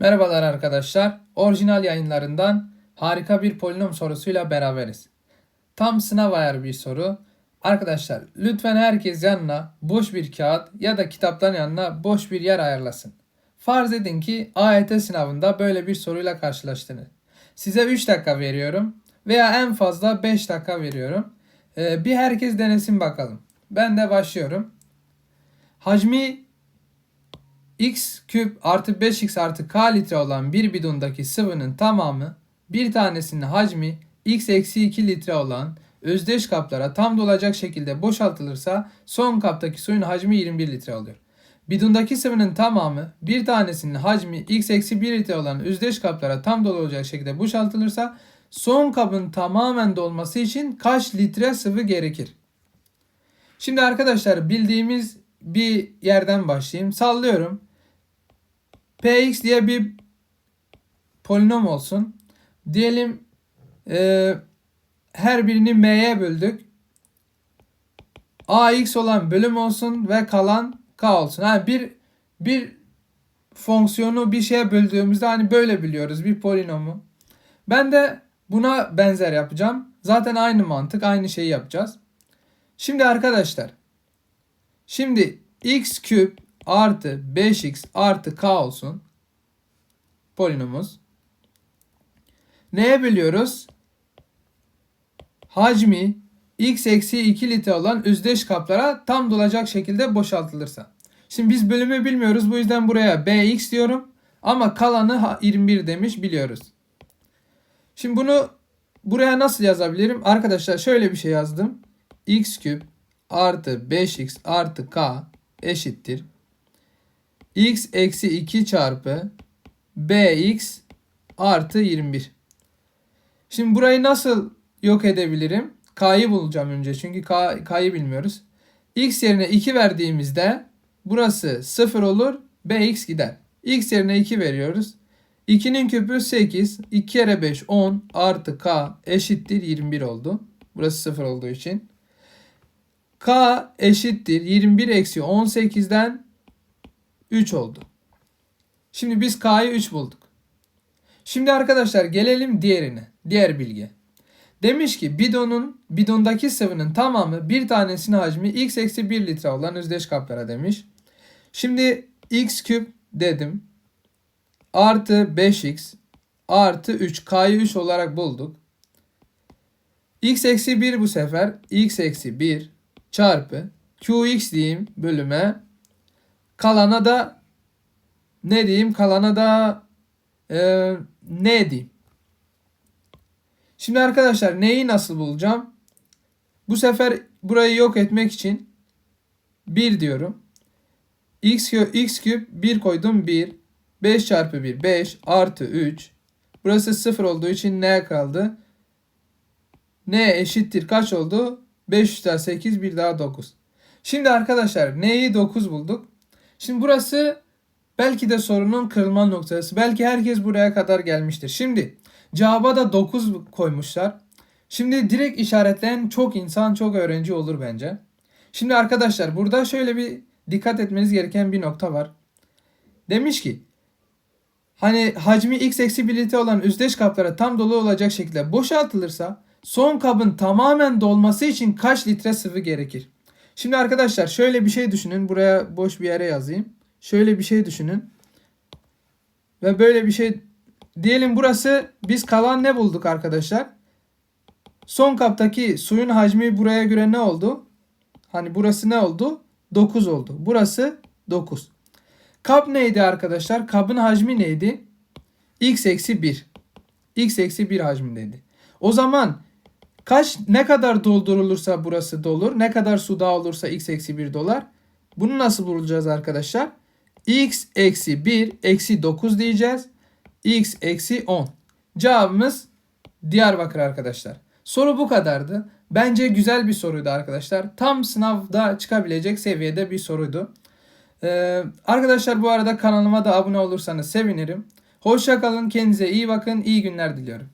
Merhabalar arkadaşlar. Orijinal yayınlarından harika bir polinom sorusuyla beraberiz. Tam sınav ayarı bir soru. Arkadaşlar lütfen herkes yanına boş bir kağıt ya da kitaptan yanına boş bir yer ayarlasın. Farz edin ki AYT sınavında böyle bir soruyla karşılaştınız. Size 3 dakika veriyorum veya en fazla 5 dakika veriyorum. Ee, bir herkes denesin bakalım. Ben de başlıyorum. Hacmi x küp artı 5x artı k litre olan bir bidondaki sıvının tamamı bir tanesinin hacmi x eksi 2 litre olan özdeş kaplara tam dolacak şekilde boşaltılırsa son kaptaki suyun hacmi 21 litre oluyor. Bidondaki sıvının tamamı bir tanesinin hacmi x eksi 1 litre olan özdeş kaplara tam dolu olacak şekilde boşaltılırsa son kabın tamamen dolması için kaç litre sıvı gerekir? Şimdi arkadaşlar bildiğimiz bir yerden başlayayım. Sallıyorum. Px diye bir polinom olsun. Diyelim e, her birini m'ye böldük. ax olan bölüm olsun ve kalan k olsun. Yani bir bir fonksiyonu bir şeye böldüğümüzde hani böyle biliyoruz bir polinomu. Ben de buna benzer yapacağım. Zaten aynı mantık, aynı şeyi yapacağız. Şimdi arkadaşlar Şimdi x küp artı 5x artı k olsun. Polinomumuz. Neye bölüyoruz? Hacmi x eksi 2 litre olan özdeş kaplara tam dolacak şekilde boşaltılırsa. Şimdi biz bölümü bilmiyoruz. Bu yüzden buraya bx diyorum. Ama kalanı 21 demiş biliyoruz. Şimdi bunu buraya nasıl yazabilirim? Arkadaşlar şöyle bir şey yazdım. x küp artı 5x artı k eşittir. X eksi 2 çarpı bx artı 21. Şimdi burayı nasıl yok edebilirim? K'yı bulacağım önce çünkü K, K'yı bilmiyoruz. x yerine 2 verdiğimizde burası 0 olur. bx gider. x yerine 2 veriyoruz. 2'nin küpü 8. 2 kere 5 10 artı k eşittir 21 oldu. Burası 0 olduğu için. K eşittir 21 eksi 18'den 3 oldu. Şimdi biz K'yı 3 bulduk. Şimdi arkadaşlar gelelim diğerine. Diğer bilgi. Demiş ki bidonun bidondaki sıvının tamamı bir tanesinin hacmi x eksi 1 litre olan özdeş kaplara demiş. Şimdi x küp dedim. Artı 5x artı 3 k'yı 3 olarak bulduk. x eksi 1 bu sefer x eksi 1 çarpı qx diyeyim bölüme kalana da ne diyeyim kalana da e, ne diyeyim. Şimdi arkadaşlar neyi nasıl bulacağım? Bu sefer burayı yok etmek için 1 diyorum. x, x küp 1 koydum 1. 5 çarpı 1 5 artı 3. Burası 0 olduğu için ne kaldı? Ne eşittir kaç oldu? 5 daha 8 bir daha 9. Şimdi arkadaşlar neyi 9 bulduk? Şimdi burası belki de sorunun kırılma noktası. Belki herkes buraya kadar gelmiştir. Şimdi cevaba da 9 koymuşlar. Şimdi direkt işaretleyen çok insan çok öğrenci olur bence. Şimdi arkadaşlar burada şöyle bir dikkat etmeniz gereken bir nokta var. Demiş ki hani hacmi x eksi 1 litre olan özdeş kaplara tam dolu olacak şekilde boşaltılırsa son kabın tamamen dolması için kaç litre sıvı gerekir? Şimdi arkadaşlar şöyle bir şey düşünün. Buraya boş bir yere yazayım. Şöyle bir şey düşünün. Ve böyle bir şey diyelim burası biz kalan ne bulduk arkadaşlar? Son kaptaki suyun hacmi buraya göre ne oldu? Hani burası ne oldu? 9 oldu. Burası 9. Kap neydi arkadaşlar? Kabın hacmi neydi? x eksi 1. x eksi 1 hacmindeydi. O zaman Kaç ne kadar doldurulursa burası dolur. Ne kadar su daha olursa x eksi 1 dolar. Bunu nasıl bulacağız arkadaşlar? x eksi 1 eksi 9 diyeceğiz. x eksi 10. Cevabımız Diyarbakır arkadaşlar. Soru bu kadardı. Bence güzel bir soruydu arkadaşlar. Tam sınavda çıkabilecek seviyede bir soruydu. Ee, arkadaşlar bu arada kanalıma da abone olursanız sevinirim. Hoşça kalın, kendinize iyi bakın, iyi günler diliyorum.